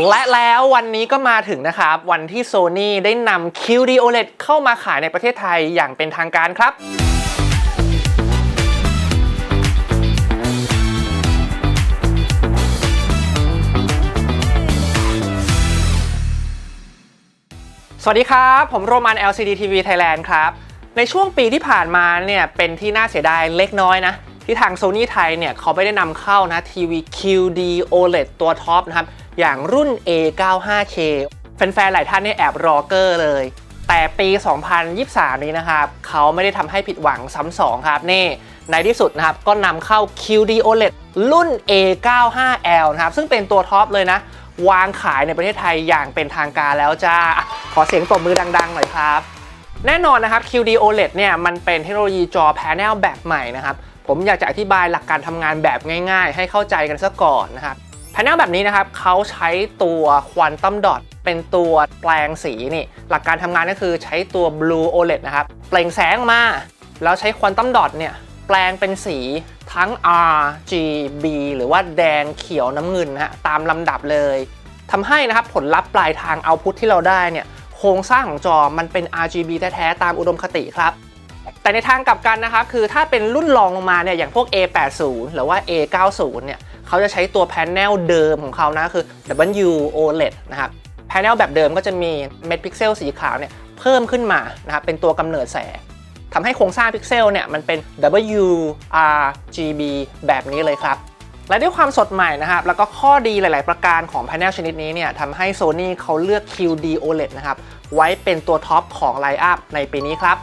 และแล้ววันนี้ก็มาถึงนะครับ วันที่ Sony ได้นำ QD OLED เข้ามาขายในประเทศไทยอย่างเป็นทางการครับสวัสดีครับ ผมโรมัน LCD TV Thailand ครับ ในช่วงปีที่ผ่านมาเนี่ยเป็นที่น่าเสียดายเล็กน้อยนะ ที่ทาง Sony ไทยเนี่ยเขาไม่ได้นำเข้านะทีวี QD OLED ตัวท็อปนะครับ อย่างรุ่น A95K แฟนๆ หลายท่านเนี่ยแอบรอเกอร์เลย แต่ปี 2023 นี้นะครับ เขาไม่ได้ทำให้ผิดหวังซ้ำสองครับ นี่ ในที่สุดนะครับ ก็นำเข้า QD OLED รุ่น A95L นะครับ ซึ่งเป็นตัวท็อปเลยนะ วางขายในประเทศไทยอย่างเป็นทางการแล้วจ้า ขอเสียงตบมือดังๆ หน่อยครับ แน่นอนนะครับ QD OLED เนี่ยมันเป็นเทคโนโลยีจอแผงแบบใหม่นะครับผมอยากจะอธิบายหลักการทำงานแบบง่าย ๆ ให้เข้าใจกันซะก่อนนะครับ แผงแบบนี้นะครับเขาใช้ตัวควอนตัมดอทเป็นตัวแปลงสีนี่ หลักการทำงานก็คือใช้ตัว Blue OLED นะครับ เปล่งแสงมา แล้วใช้ควอนตัมดอทเนี่ย แปลงเป็นสีทั้ง R G B หรือว่าแดงเขียวน้ำเงินนะฮะตามลำดับเลยทำให้นะครับผลลัพธ์ปลายทางเอาพุทที่เราได้เนี่ย โครงสร้างของจอมันเป็น RGB แท้ๆตามอุดมคติครับ แต่ในทางกลับกันนะครับคือถ้าเป็นรุ่นรองลงมาเนี่ยอย่างพวก A80 หรือว่า A90 เนี่ยเขาจะใช้ตัวแผงเดิมของเขานะคือ W OLED นะครับแผงแบบเดิมก็จะมีเม็ดพิกเซลสีขาวเนี่ยเพิ่มขึ้นมานะครับเป็นตัวกำเนิดแสงทำให้โครงสร้างพิกเซลเนี่ยมันเป็น WRGB แบบนี้เลยครับ และด้วยความสดใหม่นะครับแล้วก็ข้อดีหลาย ๆ ประการของแผงชนิดนี้เนี่ยทำให้ Sony เขาเลือก QD OLED นะครับไว้เป็นตัวท็อปของไลน์อัพในปีนี้ครับ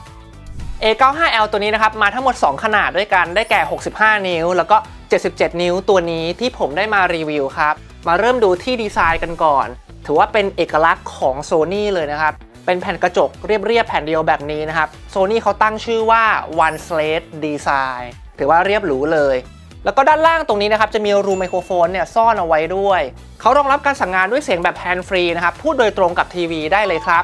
A95L ตัวนี้นะครับ มาทั้งหมด 2 ขนาดด้วยกันได้แก่ 65 นิ้ว แล้วก็ 77 นิ้วตัวนี้ที่ผมได้มารีวิวครับ มาเริ่มดูที่ดีไซน์กันก่อน ถือว่าเป็นเอกลักษณ์ของ Sony เลยนะครับ เป็นแผ่นกระจกเรียบๆแผ่นเดียวแบบนี้นะครับ Sony เขาตั้งชื่อว่า One Slate Design ถือว่าเรียบหรูเลย แล้วก็ด้านล่างตรงนี้นะครับ จะมีรูไมโครโฟนเนี่ยซ่อนเอาไว้ด้วย เขารองรับการสั่งงานด้วยเสียงแบบแฮนด์ฟรีนะครับพูดโดยตรงกับทีวีได้เลยครับ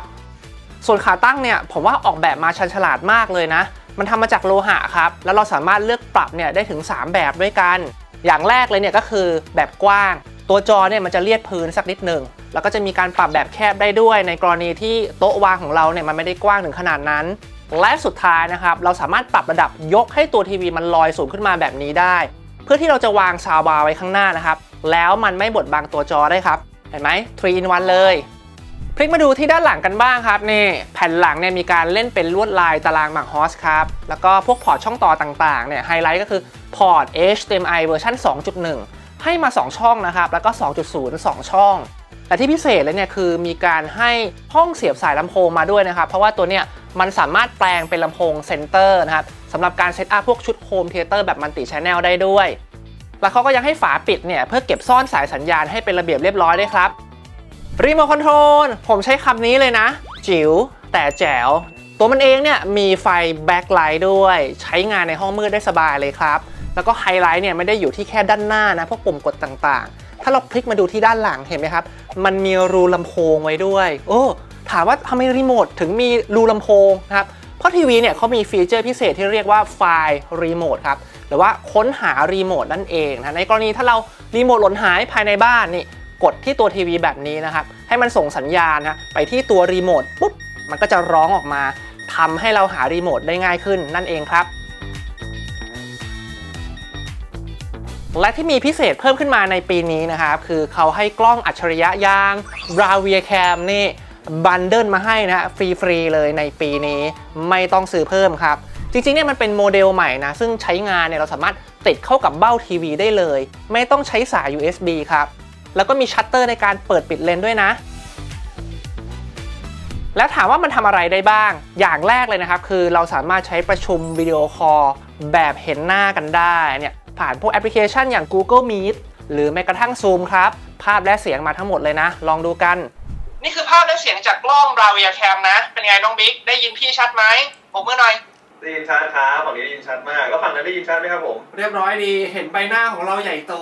ส่วนขาตั้งเนี่ยผมว่าออกแบบมาชันฉลาดมากเลยนะ มันทำมาจากโลหะครับ แล้วเราสามารถเลือกปรับเนี่ยได้ถึง 3 แบบด้วยกัน อย่างแรกเลยเนี่ยก็คือแบบกว้าง ตัวจอเนี่ยมันจะเลียดพื้นสักนิดหนึ่งแล้วก็จะมีการปรับแบบแคบได้ด้วย ในกรณีที่โต๊ะวางของเราเนี่ยมันไม่ได้กว้างถึงขนาดนั้นและสุดท้ายนะครับเราสามารถปรับระดับยกให้ตัวทีวีมันลอยสูงขึ้นมาแบบนี้ได้ เพื่อที่เราจะวางซาวบาร์ไว้ข้างหน้านะครับ แล้วมันไม่บดบังตัวจอได้ครับ เห็นไหม3 in 1เลย พลิกมาดูที่ด้านหลังกันบ้างครับนี่แผ่นหลังเนี่ยมีการเล่นเป็นลวดลายตารางหมากฮอสครับแล้วก็พวกพอร์ตช่องต่อต่างๆเนี่ยไฮไลท์ก็คือพอร์ต HDMI เวอร์ชัน2.1 ให้มา 2 ช่องนะครับแล้วก็ 2.0 2 ช่อง แต่ที่พิเศษเลยเนี่ยคือมีการให้ห้องเสียบสายลำโพงมาด้วยนะครับเพราะว่าตัวเนี้ยมันสามารถแปลงเป็นลำโพงเซนเตอร์นะครับสำหรับการเซตอัพพวกชุดโฮมเทเตอร์แบบมัลติชแนลได้ด้วย แล้วเขาก็ยังให้ฝาปิดเนี่ยเพื่อเก็บซ่อนสายสัญญาณให้เป็นระเบียบเรียบร้อยด้วยครับ รีโมทคอนโทรลผมใช้คำนี้เลยนะ จิ๋วแต่แจ๋ว ตัวมันเองเนี่ยมีไฟแบ็คไลท์ด้วย ใช้งานในห้องมืดได้สบายเลยครับ แล้วก็ไฮไลท์เนี่ยไม่ได้อยู่ที่แค่ด้านหน้านะ พวกปุ่มกดต่างๆ ถ้าเราพลิกมาดูที่ด้านหลังเห็นไหมครับ มันมีรูลำโพงไว้ด้วย โอ้ ถามว่าทำไมรีโมทถึงมีรูลำโพงนะครับเพราะทีวีเนี่ยเขามีฟีเจอร์พิเศษที่เรียกว่าไฟล์รีโมทครับหรือว่าค้นหารีโมทนั่นเองนะในกรณีถ้าเรารีโมทหล่นหายภายในบ้านนี่ กดที่ตัวทีวีแบบนี้นะครับ ให้มันส่งสัญญาณนะไปที่ตัวรีโมทปุ๊บมันก็จะร้องออกมาทำให้เราหารีโมทได้ง่ายขึ้นนั่นเองครับและที่มีพิเศษเพิ่มขึ้นมาในปีนี้นะครับ คือเขาให้กล้องอัจฉริยะยาง Bravia Cam นี่บันเดิลมาให้นะฮะฟรีๆเลยในปีนี้ไม่ต้องซื้อเพิ่มครับ จริงๆเนี่ยมันเป็นโมเดลใหม่นะ ซึ่งใช้งานเนี่ยเราสามารถติดเข้ากับเบ้าทีวีได้เลย ไม่ต้องใช้สาย USB ครับ แล้วก็มีชัตเตอร์ในการเปิดปิดเลนส์ด้วยนะ แล้วถามว่ามันทำอะไรได้บ้าง อย่างแรกเลยนะครับ คือเราสามารถใช้ประชุมวิดีโอคอลแบบเห็นหน้ากันได้เนี่ยผ่านพวกแอปพลิเคชันอย่าง Google Meet หรือแม้กระทั่ง Zoom ครับ ภาพและเสียงมาทั้งหมดเลยนะ ลองดูกัน นี่คือภาพและเสียงจากกล้อง Bravia Cam นะ เป็นไงน้องบิ๊ก ได้ยินพี่ชัดไหมบอกมือหน่อย ได้ยินชัดครับฝั่งนี้ได้ยินชัดมาก แล้วฝั่งนั้นได้ยินชัดไหมครับผม เรียบร้อยดี เห็นใบหน้าของเราใหญ่โต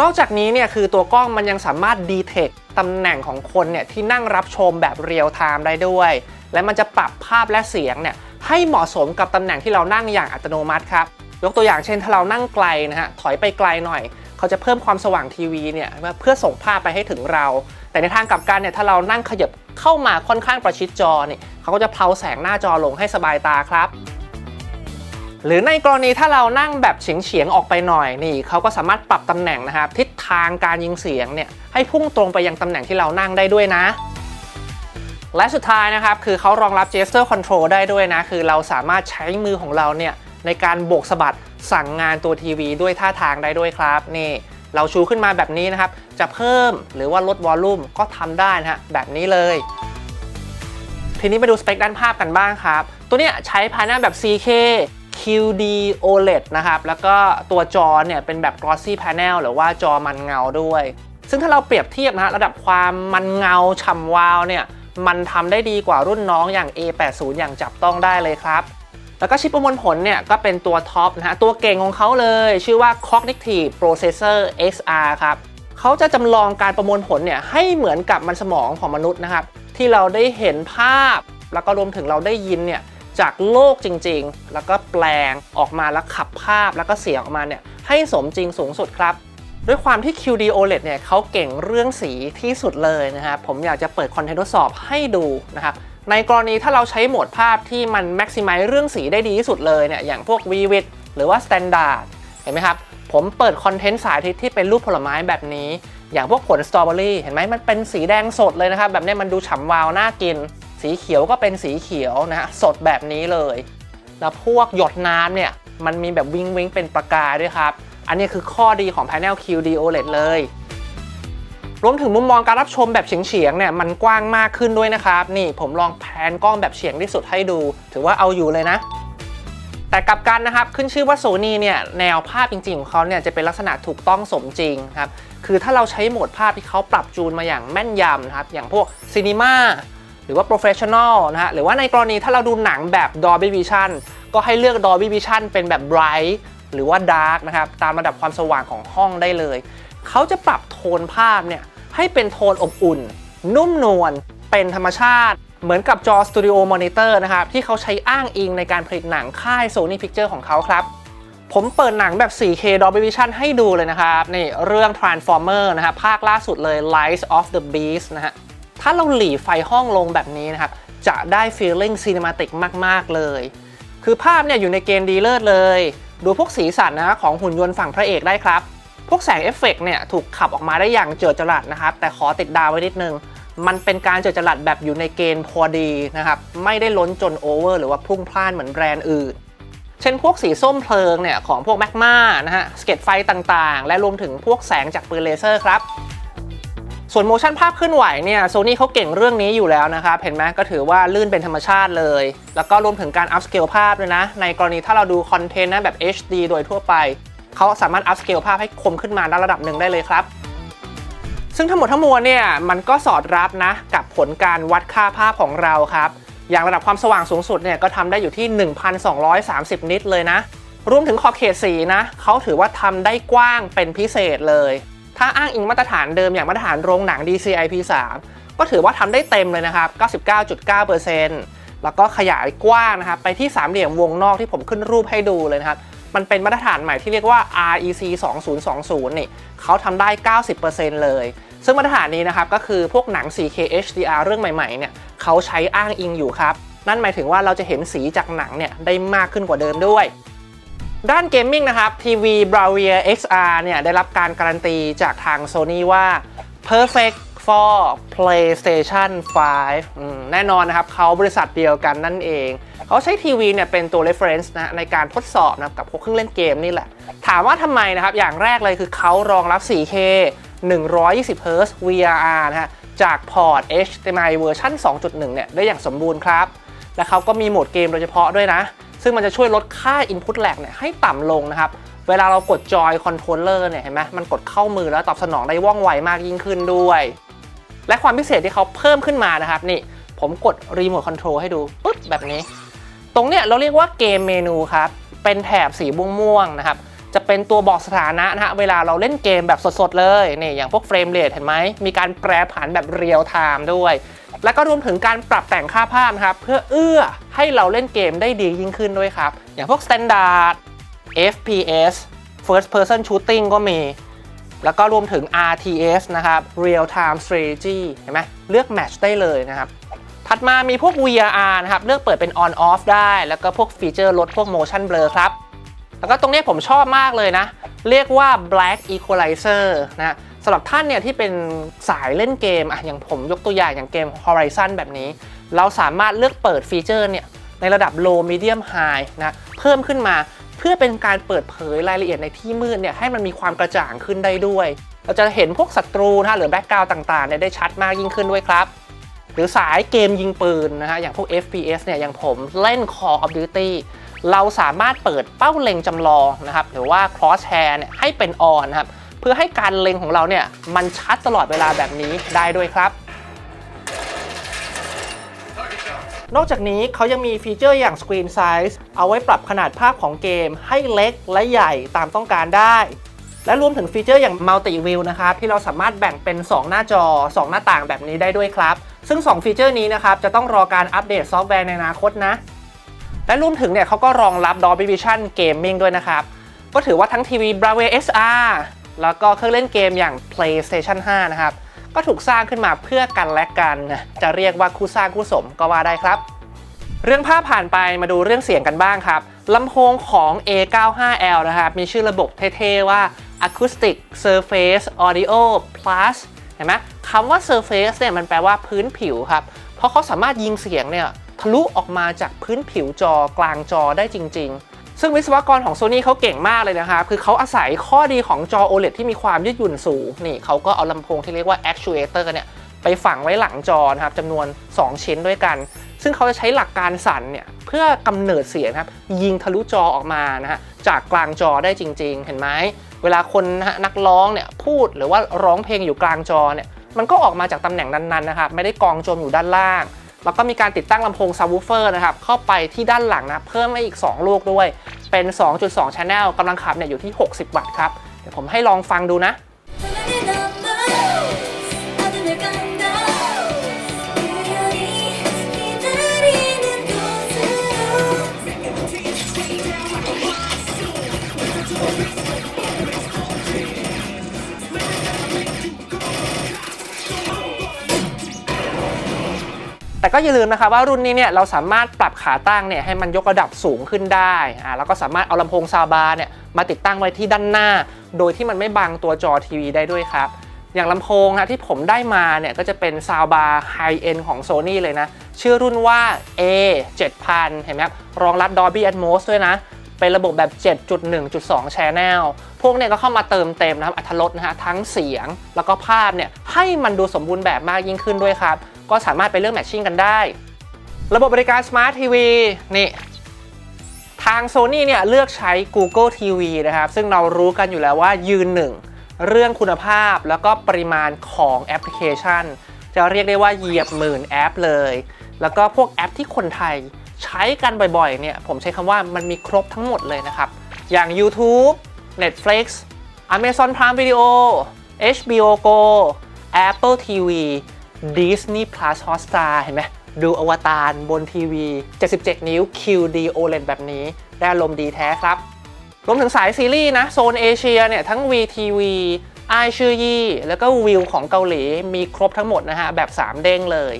นอกจากนี้เนี่ยคือตัวกล้องมันยังสามารถดีเทคตำแหน่งของคนเนี่ยที่นั่งรับชมแบบเรียลไทม์ได้ด้วย และมันจะปรับภาพและเสียงเนี่ยให้เหมาะสมกับตำแหน่งที่เรานั่งอย่างอัตโนมัติครับ ยกตัวอย่างเช่นถ้าเรานั่งไกลนะฮะถอยไปไกลหน่อย เขาจะเพิ่มความสว่างทีวีเนี่ยเพื่อส่งภาพไปให้ถึงเรา แต่ในทางกลับกันเนี่ยถ้าเรานั่งขยับเข้ามาค่อนข้างประชิดจอเนี่ยเขาก็จะเพลาแสงหน้าจอลงให้สบายตาครับ หรือในกรณีถ้าเรานั่งแบบเฉียงเฉียงๆออกไปหน่อยนี่เขาก็สามารถปรับตำแหน่งนะครับทิศทางการยิงเสียงเนี่ยให้พุ่งตรงไปยังตำแหน่งที่เรานั่งได้ด้วยนะและสุดท้ายนะครับ คือเขารองรับ gesture control ได้ด้วยนะ คือเราสามารถใช้มือของเราเนี่ยในการโบกสะบัดสั่งงานตัวทีวีด้วยท่าทางได้ด้วยครับ นี่เราชูขึ้นมาแบบนี้นะครับ จะเพิ่มหรือว่าลดวอลลุ่มก็ทำได้นะฮะแบบนี้เลย ทีนี้มาดูสเปคด้านภาพกันบ้างครับ ตัวเนี้ยใช้ภายหน้าแบบ 4K QD OLED นะครับ แล้วก็ตัวจอเนี่ยเป็นแบบ glossy panel หรือว่าจอมันเงาด้วย ซึ่งถ้าเราเปรียบเทียบนะระดับความมันเงาฉ่ำวาวเนี่ยมันทำได้ดีกว่ารุ่นน้องอย่าง A80 อย่างจับต้องได้เลยครับ แล้วก็ชิปประมวลผลเนี่ยก็เป็นตัวท็อปนะฮะตัวเก่งของเขาเลย ชื่อว่า Cognitive Processor XR ครับเขาจะจำลองการประมวลผลเนี่ยให้เหมือนกับมันสมองของมนุษย์นะครับ ที่เราได้เห็นภาพ แล้วก็รวมถึงเราได้ยินเนี่ย จากโลกจริง ๆ แล้วก็แปลงออกมาแล้วขับภาพแล้วก็เสียงออกมาเนี่ยให้สมจริงสูงสุดครับ ด้วยความที่ QD OLED เนี่ยเขาเก่งเรื่องสีที่สุดเลยนะครับผมอยากจะเปิดคอนเทนต์ทดสอบให้ดูนะครับในกรณีถ้าเราใช้โหมดภาพที่มัน maximize เรื่องสีได้ดีที่สุดเลยเนี่ยอย่างพวก Vivid หรือว่า Standard เห็นไหมครับ ผมเปิดคอนเทนต์สาธิตที่เป็นรูปผลไม้แบบนี้ อย่างพวกผลสตรอเบอรี่เห็นไหมมันเป็นสีแดงสดเลยนะครับ แบบนี้มันดูฉ่ำวาวน่ากิน สีเขียวก็เป็นสีเขียวนะฮะสดแบบนี้เลย แล้วพวกหยดน้ำเนี่ยมันมีแบบวิงวิงเป็นประกายด้วยครับ อันนี้คือข้อดีของ Panel QD OLED เลยรวมถึงมุมมองการรับชมแบบเฉียงๆเนี่ยมันกว้างมากขึ้นด้วยนะครับ นี่ผมลองแพนกล้องแบบเฉียงที่สุดให้ดู ถือว่าเอาอยู่เลยนะ แต่กลับกันนะครับขึ้นชื่อว่า Sony เนี่ยแนวภาพจริงๆของเขาเนี่ยจะเป็นลักษณะถูกต้องสมจริงครับคือถ้าเราใช้โหมดภาพที่เขาปรับจูนมาอย่างแม่นยำนะครับอย่างพวก Cinema ห รือว่า Professional นะฮะหรือว่าในกรณีถ้าเราดูหนังแบบ Dolby Vision ก็ให้เลือก Dolby Vision เป็นแบบ Bright หรือว่า Dark นะครับตามระดับความสว่างของห้องได้เลย เขาจะปรับโทนภาพเนี่ยให้เป็นโทนอบอุ่น นุ่มนวลเป็นธรรมชาติ เหมือนกับจอ Studio Monitor นะครับ ที่เขาใช้อ้างอิงในการผลิตหนังค่าย Sony Picture ของเขาครับ ผมเปิดหนังแบบ 4K Dolby Vision ให้ดูเลยนะครับ นี่เรื่อง Transformer นะครับภาคล่าสุดเลย Lies of the Beast นะฮะ ถ้าเราหลีไฟห้องลงแบบนี้นะครับ จะได้ feeling cinematic มาก ๆ เลย คือภาพเนี่ยอยู่ในเกณฑ์ดีเลิศเลย ดูพวกสีสันนะของหุ่นยนต์ฝั่งพระเอกได้ครับ พวกแสงเอฟเฟกต์เนี่ยถูกขับออกมาได้อย่างเจิดจรัสนะครับ แต่ขอติดดาวไว้นิดนึง มันเป็นการเจิดจรัสแบบอยู่ในเกณฑ์พอดีนะครับ ไม่ได้ล้นจนโอเวอร์หรือว่าพุ่งพล่านเหมือนแบรนด์อื่นเช่นพวกสีส้มเพลิงเนี่ยของพวกแมกมานะฮะสเก็ตไฟต่างๆ และรวมถึงพวกแสงจากปืนเลเซอร์ครับ ส่วนโมชั่นภาพเคลื่อนไหวเนี่ยโซนี่เขาเก่งเรื่องนี้อยู่แล้วนะครับ เห็นไหมก็ถือว่าลื่นเป็นธรรมชาติเลย แล้วก็รวมถึงการอัพสเกลภาพด้วยนะ ในกรณีถ้าเราดูคอนเทนต์นะแบบ HD โดยทั่วไป เขาสามารถอัพสเกลภาพให้คมขึ้นมาในระดับหนึ่งได้เลยครับ ซึ่งทั้งหมดทั้งมวลเนี่ยมันก็สอดรับนะกับผลการวัดค่าภาพของเราครับ อย่างระดับความสว่างสูงสุดเนี่ยก็ทำได้อยู่ที่ 1,230 นิตเลยนะ รวมถึงขอบเขตสีนะเขาถือว่าทำได้กว้างเป็นพิเศษเลย ถ้าอ้างอิงมาตรฐานเดิมอย่างมาตรฐานโรงหนัง DCI P3 ก็ถือว่าทำได้เต็มเลยนะครับ 99.9%แล้วก็ขยายกว้างนะครับ ไปที่สามเหลี่ยมวงนอกที่ผมขึ้นรูปให้ดูเลยนะครับ มันเป็นมาตรฐานใหม่ที่เรียกว่า REC 2020นี่เขาทำได้ 90%เลย ซึ่งมาตรฐานนี้นะครับ ก็คือพวกหนัง 4K HDR เรื่องใหม่ๆเนี่ยเขาใช้อ้างอิงอยู่ครับ นั่นหมายถึงว่าเราจะเห็นสีจากหนังเนี่ยได้มากขึ้นกว่าเดิมด้วย ด้านเกมมิ่งนะครับทีวี Bravia XR เนี่ยได้รับการการันตีจากทาง Sony ว่า perfect for PlayStation 5 แน่นอนนะครับเขาบริษัทเดียวกันนั่นเอง เขาใช้ทีวีเนี่ยเป็นตัว reference นะในการทดสอบนะกับพวกเครื่องเล่นเกมนี่แหละ ถามว่าทำไมนะครับ อย่างแรกเลยคือเขารองรับ 4K 120 Hz VRR นะฮะ จากพอร์ต HDMI เวอร์ชัน2.1 เนี่ย ได้อย่างสมบูรณ์ครับ และเขาก็มีโหมดเกมโดยเฉพาะด้วยนะ ซึ่งมันจะช่วยลดค่า Input lag เนี่ยให้ต่ำลงนะครับ เวลาเรากดจอยคอนโทรลเลอร์เนี่ยเห็นไหมมันกดเข้ามือแล้วตอบสนองได้ว่องไวมากยิ่งขึ้นด้วย และความพิเศษที่เขาเพิ่มขึ้นมานะครับนี่ผมกดรีโมทคอนโทรลให้ดูปึ๊บแบบนี้ ตรงเนี้ยเราเรียกว่าเกมเมนูครับเป็นแถบสีม่วงๆนะครับ จะเป็นตัวบอกสถานะนะฮะเวลาเราเล่นเกมแบบสดๆเลยนี่อย่างพวกเฟรมเรทเห็นไหมมีการแปรผันแบบเรียลไทม์ด้วย แล้วก็รวมถึงการปรับแต่งค่าภาพนะครับเพื่อเอื้อให้เราเล่นเกมได้ดียิ่งขึ้นด้วยครับ อย่างพวก Standard FPS First Person Shooting ก็มี แล้วก็รวมถึง RTS นะครับ Real Time Strategy เห็นไหมเลือก Match ได้เลยนะครับถัดมามีพวก VRR นะครับ เลือกเปิดเป็น On Off ได้ แล้วก็พวกฟีเจอร์ลดพวก Motion Blur ครับ แล้วก็ตรงนี้ผมชอบมากเลยนะ เรียกว่า Black Equalizer นะสำหรับท่านเนี่ยที่เป็นสายเล่นเกมอะอย่างผมยกตัวอย่างอย่างเกม Horizon แบบนี้ เราสามารถเลือกเปิดฟีเจอร์เนี่ยในระดับ low medium high นะเพิ่มขึ้นมาเพื่อเป็นการเปิดเผยรายละเอียดในที่มืดเนี่ยให้มันมีความกระจ่างขึ้นได้ด้วย เราจะเห็นพวกศัตรูนะหรือแบ็กกราวต่างๆเนี่ยได้ชัดมากยิ่งขึ้นด้วยครับ หรือสายเกมยิงปืนนะฮะอย่างพวก FPS เนี่ยอย่างผมเล่น Call of Duty เราสามารถเปิดเป้าเล็งจำลองนะครับหรือว่า crosshair เนี่ยให้เป็น on นะครับเพื่อให้การเล็งของเราเนี่ยมันชัดตลอดเวลาแบบนี้ได้ด้วยครับนอกจากนี้เขายังมีฟีเจอร์อย่าง Screen Size เอาไว้ปรับขนาดภาพของเกม ให้เล็กและใหญ่ตามต้องการได้ และรวมถึงฟีเจอร์อย่าง Multi View นะครับที่เราสามารถแบ่งเป็น 2 หน้าจอ 2 หน้าต่างแบบนี้ได้ด้วยครับ ซึ่ง 2 ฟีเจอร์นี้นะครับจะต้องรอการอัปเดตซอฟต์แวร์ในอนาคตนะ และรวมถึงเนี่ยเขาก็รองรับ Dolby Vision Gaming ด้วยนะครับ ก็ถือว่าทั้งทีวี Brave XR แล้วก็เครื่องเล่นเกมอย่าง PlayStation 5 นะครับ ก็ถูกสร้างขึ้นมาเพื่อกันและกัน จะเรียกว่าคู่สร้างคู่สมก็ว่าได้ครับ เรื่องภาพผ่านไปมาดูเรื่องเสียงกันบ้างครับลำโพงของ A95L นะครับ มีชื่อระบบเท่ๆว่า Acoustic Surface Audio Plus เห็นไหมคำว่า Surface เนี่ยมันแปลว่าพื้นผิวครับ เพราะเขาสามารถยิงเสียงเนี่ย ทะลุออกมาจากพื้นผิวจอกลางจอได้จริง ๆ ซึ่งวิศวกรของ Sony เขาเก่งมากเลยนะครับคือเขาอาศัยข้อดีของจอ OLED ที่มีความยืดหยุ่นสูงนี่เขาก็เอาลำโพงที่เรียกว่า Actuator เนี่ยไปฝังไว้หลังจอนะครับจำนวน 2 ชิ้นด้วยกัน ซึ่งเขาจะใช้หลักการสั่นเนี่ยเพื่อกำเนิดเสียงครับยิงทะลุจอออกมานะฮะจากกลางจอได้จริง ๆ เห็นไหมเวลาคนนะฮะนักร้องเนี่ยพูดหรือว่าร้องเพลงอยู่กลางจอเนี่ยมันก็ออกมาจากตำแหน่งนั้นๆนะครับไม่ได้กองจมอยู่ด้านล่าง แล้วก็มีการติดตั้งลำโพงซับวูเฟอร์นะครับเข้าไปที่ด้านหลังนะเพิ่มมาอีก 2 ลูกด้วย เป็น 2.2 Channel กำลังขับเนี่ยอยู่ที่ 60 วัตต์ครับ เดี๋ยวผมให้ลองฟังดูนะ ก็อย่าลืมนะครับว่ารุ่นนี้เนี่ยเราสามารถปรับขาตั้งเนี่ยให้มันยกระดับสูงขึ้นได้อ่าแล้วก็สามารถเอาลำโพงซาวบาร์เนี่ยมาติดตั้งไว้ที่ด้านหน้า โดยที่มันไม่บังตัวจอทีวีได้ด้วยครับอย่างลำโพงนะที่ผมได้มาเนี่ยก็จะเป็นซาวบาร์ไฮเอ็นของ Sony เลยนะ ชื่อรุ่นว่า A 7000 เห็นไหมครับรองรับ Dolby Atmos ด้วยนะ เป็นระบบแบบ 7.1.2 Channel พวกเนี่ยก็เข้ามาเติมเต็มนะครับอัตรถรสนะฮะทั้งเสียงแล้วก็ภาพเนี่ยให้มันดูสมบูรณ์แบบมากยิ่งขึ้นด้วยครับ ก็สามารถไปเลือกแมทชิ่งกันได้ ระบบบริการ Smart TV นี่ทาง Sony เนี่ยเลือกใช้ Google TV นะครับ ซึ่งเรารู้กันอยู่แล้วว่ายืนหนึ่งเรื่องคุณภาพแล้วก็ปริมาณของแอปพลิเคชัน จะเรียกได้ว่าเหยียบหมื่นแอปเลย แล้วก็พวกแอปที่คนไทยใช้กันบ่อยๆ เนี่ย ผมใช้คำว่ามันมีครบทั้งหมดเลยนะครับ อย่าง YouTube Netflix Amazon Prime Video HBO Go Apple TV Disney Plus Hotstar เห็นไหมดูอวตารบนทีวี 77 นิ้ว QD OLED แบบนี้ ได้อารมณ์ดีแท้ครับ รวมถึงสายซีรีส์นะ โซนเอเชียเนี่ย ทั้ง VTV ไอชื่อยี่ แล้วก็วิวของเกาหลีมีครบทั้งหมดนะฮะ แบบ 3 เด้งเลย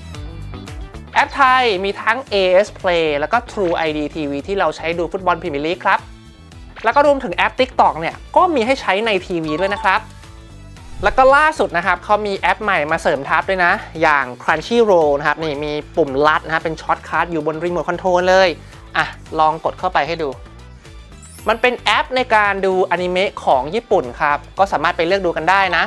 แอปไทยมีทั้ง AS Play แล้วก็ True ID TV ที่เราใช้ดูฟุตบอลพรีเมียร์ลีกครับ แล้วก็รวมถึงแอป TikTok เนี่ย ก็มีให้ใช้ในทีวีด้วยนะครับ แล้วก็ล่าสุดนะครับเขามีแอปใหม่มาเสริมทับด้วยนะ อย่าง Crunchyroll นะครับนี่มีปุ่มลัดนะฮะเป็นช็อตคัทอยู่บนรีโมทคอนโทรลเลยอะลองกดเข้าไปให้ดู มันเป็นแอปในการดูอนิเมะของญี่ปุ่นครับ ก็สามารถไปเลือกดูกันได้นะ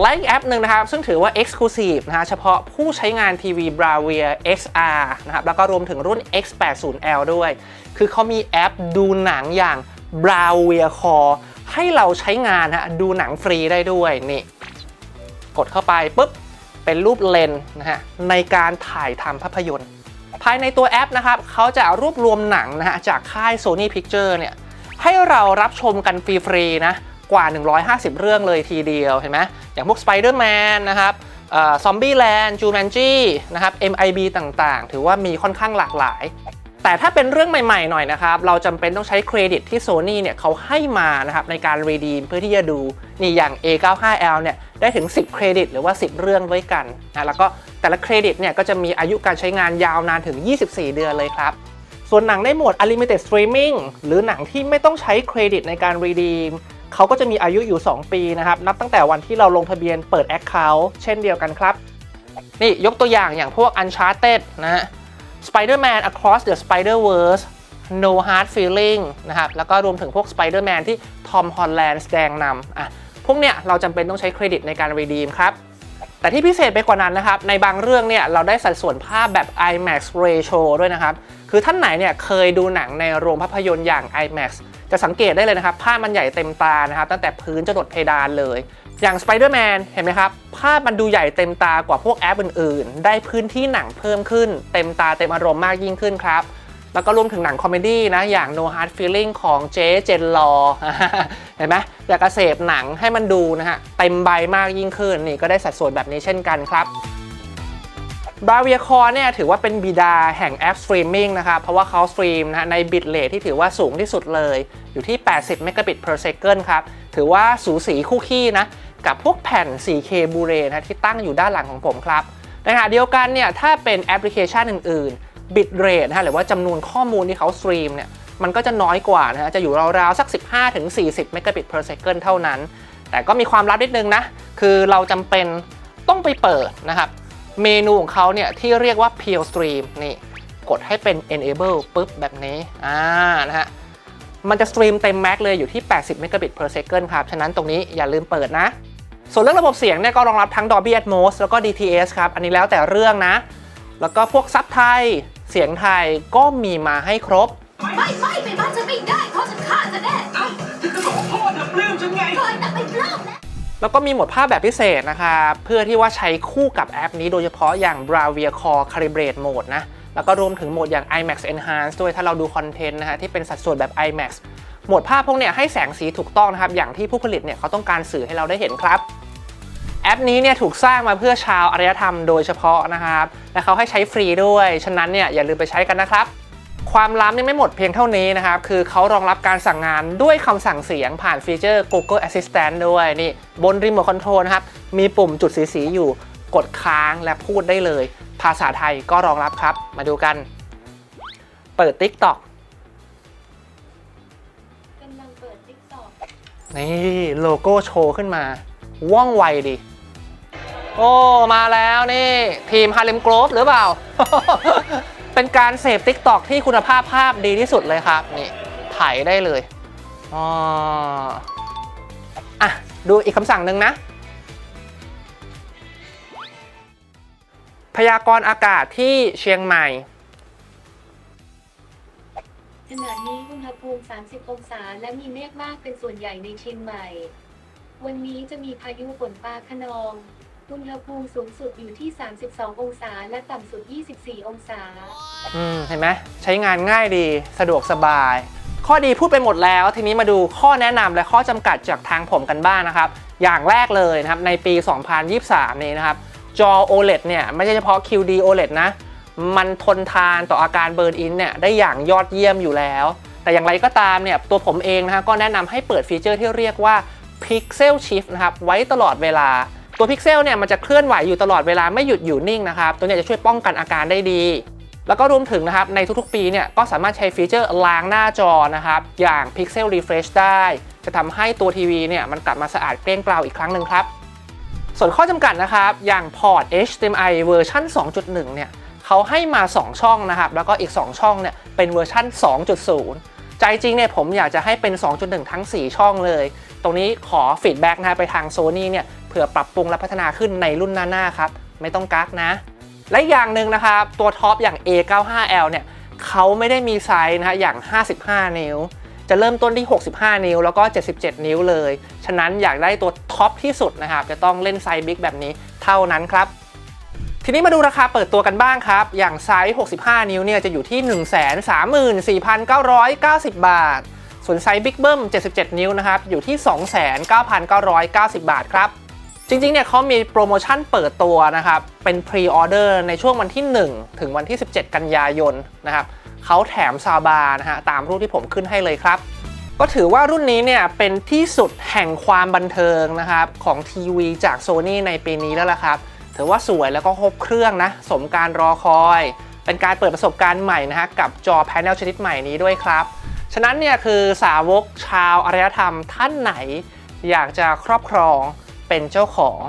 และอีกแอปหนึ่งนะครับ ซึ่งถือว่า Exclusive นะฮะเฉพาะผู้ใช้งานทีวี Bravia XR นะครับ แล้วก็รวมถึงรุ่น X80L ด้วย คือเขามีแอปดูหนังอย่าง Bravia Core ให้เราใช้งานฮะดูหนังฟรีได้ด้วยนี่กดเข้าไปปุ๊บเป็นรูปเลนนะฮะในการถ่ายทำภาพยนตร์ ภายในตัวแอปนะครับเขาจะรวบรวมหนังนะฮะจากค่าย Sony Picture เนี่ยให้เรารับชมกันฟรีๆนะกว่า 150 เรื่องเลยทีเดียวเห็นไหมอย่างพวก Spider-Man นะครับซอมบี้แลนด์จูแมนจี้นะครับ MIB ต่างๆ ถือว่ามีค่อนข้างหลากหลาย แต่ถ้าเป็นเรื่องใหม่ๆหน่อยนะครับ เราจำเป็นต้องใช้เครดิตที่ Sony เนี่ยเขาให้มานะครับในการ redeem เพื่อที่จะดูนี่อย่าง A95L เนี่ยได้ถึง 10 เครดิต หรือว่า 10 เรื่องด้วยกันนะแล้วก็แต่ละเครดิตเนี่ยก็จะมีอายุการใช้งานยาวนานถึง 24 เดือนเลยครับ ส่วนหนังในโหมด Unlimited Streaming หรือหนังที่ไม่ต้องใช้เครดิตในการ redeem เขาก็จะมีอายุอยู่ 2 ปีนะครับ นับตั้งแต่วันที่เราลงทะเบียนเปิด Account เช่นเดียวกันครับ นี่ยกตัวอย่างอย่างพวก Uncharted นะ Spider-Man Across the Spider-Verse No Hard Feeling นะครับ แล้วก็รวมถึงพวก Spider-Man ที่ Tom Holland แสดงนำอะพวกเนี้ยเราจำเป็นต้องใช้เครดิตในการ redeem ครับแต่ที่พิเศษไปกว่านั้นนะครับ ในบางเรื่องเนี่ยเราได้สัดส่วนภาพแบบ IMAX ratio ด้วยนะครับ คือท่านไหนเนี่ยเคยดูหนังในโรงภาพยนตร์อย่าง IMAX จะสังเกตได้เลยนะครับ ภาพมันใหญ่เต็มตานะครับ ตั้งแต่พื้นจนดเพดานเลย อย่าง Spider-Man เห็นไหมครับ ภาพมันดูใหญ่เต็มตากว่าพวกแอปอื่นๆ ได้พื้นที่หนังเพิ่มขึ้น เต็มตาเต็มอารมณ์มากยิ่งขึ้นครับแล้วก็รวมถึงหนังคอมเมดี้นะ อย่าง No Hard Feeling ของเจ๊เจนลอเห็นไหมอยากจะเสพหนังให้มันดูนะฮะ เต็มใบมากยิ่งขึ้น นี่ก็ได้สัดส่วนแบบนี้เช่นกันครับบราเวียคอเนี่ยถือว่าเป็นบิดาแห่งแอปสตรีมมิ่งนะครับ เพราะว่าเขาสตรีมนะในบิตเรทที่ถือว่าสูงที่สุดเลย อยู่ที่ 80 Mbit per second ครับ ถือว่าสูสีคู่ขี้นะ กับพวกแผ่น 4K Blu-ray นะที่ตั้งอยู่ด้านหลังของผมครับในขณะเดียวกันเนี่ยถ้าเป็นแอปพลิเคชันอื่นๆ บิตเรทนะฮะหรือว่าจำนวนข้อมูลที่เขาสตรีมเนี่ยมันก็จะน้อยกว่านะฮะจะอยู่ราวๆ สัก 15-40 Mbit per second เท่านั้น แต่ก็มีความลับนิดนึงนะ คือเราจำเป็นต้องไปเปิดนะครับ เมนูของเขาเนี่ยที่เรียกว่า Pure Stream นี่กดให้เป็น enable ปุ๊บแบบนี้อ่านะฮะมันจะสตรีมเต็มแม็กเลยอยู่ที่ 80 Mbit per second ครับ ฉะนั้นตรงนี้อย่าลืมเปิดนะ ส่วนเรื่องระบบเสียงเนี่ยก็รองรับทั้ง Dolby Atmos แล้วก็ DTS ครับ อันนี้แล้วแต่เรื่องนะ แล้วก็พวกซับไทย เสียงไทยก็มีมาให้ครบ ไม่ไม่ไปบ้านฉันไม่ได้เพราะฉันฆ่าจะแน่เอ้าฉันก็บอกพ่อเธอปลื้มฉันไงปล่อยแต่ไปปล้ำนะแล้วก็มีโหมดภาพแบบพิเศษนะครับเพื่อที่ว่าใช้คู่กับแอปนี้โดยเฉพาะอย่าง Bravia Core Calibrate Mode นะ แล้วก็รวมถึงโหมดอย่าง IMAX Enhance ด้วยถ้าเราดูคอนเทนต์นะฮะที่เป็นสัดส่วนแบบ IMAX โหมดภาพพวกเนี้ยให้แสงสีถูกต้องนะครับ อย่างที่ผู้ผลิตเนี่ยเขาต้องการสื่อให้เราได้เห็นครับ แอปนี้เนี่ยถูกสร้างมาเพื่อชาวอารยธรรมโดยเฉพาะนะครับ และเขาให้ใช้ฟรีด้วย ฉะนั้นเนี่ยอย่าลืมไปใช้กันนะครับ ความล้ำยังไม่หมดเพียงเท่านี้นะครับ คือเขารองรับการสั่งงานด้วยคำสั่งเสียงผ่านฟีเจอร์ Google Assistant ด้วยนี่บนรีโมทคอนโทรลนะครับ มีปุ่มจุดสีๆอยู่กดค้างและพูดได้เลย ภาษาไทยก็รองรับครับ มาดูกัน เปิด TikTok กำลังเปิดติ๊กต็อกนี่โลโก้โชว์ขึ้นมา ว่องไวดิ โอ้ มาแล้วนี่ ทีมฮาเลมโกลฟหรือเปล่า เป็นการเสพ TikTok ที่คุณภาพภาพดีที่สุดเลยครับ นี่ถ่ายได้เลยอ๋ออะ ดูอีกคำสั่งหนึ่งนะ พยากรณ์อากาศที่เชียงใหม่ ขณะนี้อุณหภูมิ 30 องศา และมีเมฆมากเป็นส่วนใหญ่ในเชียงใหม่ วันนี้จะมีพายุฝนฟ้าขนอง อุณหภูมิสูงสุดอยู่ที่ 32 องศา และต่ำสุด 24 องศา อืมเห็นไหมใช้งานง่ายดีสะดวกสบาย ข้อดีพูดไปหมดแล้ว ทีนี้มาดูข้อแนะนำและข้อจำกัดจากทางผมกันบ้างนะครับ อย่างแรกเลยนะครับในปี 2023 นี้นะครับ จอ OLED เนี่ยไม่ใช่เฉพาะ QD OLED นะ มันทนทานต่ออาการเบิร์นอินเนี่ยได้อย่างยอดเยี่ยมอยู่แล้ว แต่อย่างไรก็ตามเนี่ยตัวผมเองนะฮะก็แนะนำให้เปิดฟีเจอร์ที่เรียกว่า Pixel Shift นะครับไว้ตลอดเวลา ตัว Pixel เนี่ยมันจะเคลื่อนไหวอยู่ตลอดเวลาไม่หยุดอยู่นิ่งนะครับตัวนี้จะช่วยป้องกันอาการได้ดี แล้วก็รวมถึงนะครับในทุกๆ ปีเนี่ยก็สามารถใช้ฟีเจอร์ล้างหน้าจอนะครับอย่าง Pixel Refresh ได้ จะทำให้ตัวทีวีเนี่ยมันกลับมาสะอาดเกลี้ยงเกลาอีกครั้งหนึ่งครับส่วนข้อจำกัดนะครับ อย่างพอร์ต HDMI เวอร์ชัน2.1 เนี่ยเขาให้มา 2 ช่องนะครับ แล้วก็อีก 2 ช่องเนี่ยเป็นเวอร์ชัน2.0 ใจจริงเนี่ยผมอยากจะให้เป็น 2.1 ทั้ง 4 ช่องเลย ตรงนี้ขอฟีดแบ็กนะฮะไปทาง Sony เนี่ย เผื่อปรับปรุงและพัฒนาขึ้นในรุ่นหน้าๆครับ ไม่ต้องกักนะ และอีกอย่างหนึ่งนะครับตัวท็อปอย่าง A95L เนี่ยเขาไม่ได้มีไซส์นะฮะอย่าง 55 นิ้ว จะเริ่มต้นที่ 65 นิ้ว แล้วก็ 77 นิ้วเลย ฉะนั้นอยากได้ตัวท็อปที่สุดนะครับจะต้องเล่นไซส์บิ๊กแบบนี้เท่านั้นครับทีนี้มาดูราคาเปิดตัวกันบ้างครับ อย่างไซส์ 65 นิ้วเนี่ยจะอยู่ที่ 134,990 บาท ส่วนไซส์บิ๊กเบิ้ม 77 นิ้วนะครับ อยู่ที่ 29,990 บาทครับ จริงๆ เนี่ยเขามีโปรโมชั่นเปิดตัวนะครับ เป็นพรีออเดอร์ในช่วงวันที่ 1 ถึงวันที่ 17 กันยายนนะครับเขาแถมซาวบาร์นะฮะตามรูปที่ผมขึ้นให้เลยครับ ก็ถือว่ารุ่นนี้เนี่ยเป็นที่สุดแห่งความบันเทิงนะครับของทีวีจาก Sony ในปีนี้แล้วล่ะครับ ถือว่าสวยแล้วก็ครบเครื่องนะ สมการรอคอย เป็นการเปิดประสบการณ์ใหม่นะฮะกับจอแพนเนลชนิดใหม่นี้ด้วยครับ ฉะนั้นเนี่ยคือสาวกชาวอารยธรรมท่านไหน อยากจะครอบครอง เป็นเจ้าของ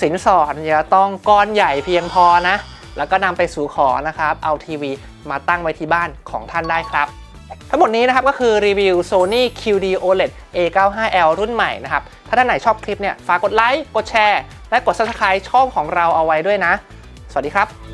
สินสอดอย่าต้องก้อนใหญ่เพียงพอนะ แล้วก็นำไปสู่ขอนะครับ เอาทีวีมาตั้งไว้ที่บ้านของท่านได้ครับ ทั้งหมดนี้นะครับก็คือรีวิว Sony QD OLED A95L รุ่นใหม่นะครับ ถ้าท่านไหนชอบคลิปเนี่ยฝากกดไลค์ กดแชร์ และกด Subscribe ช่องของเราเอาไว้ด้วยนะ สวัสดีครับ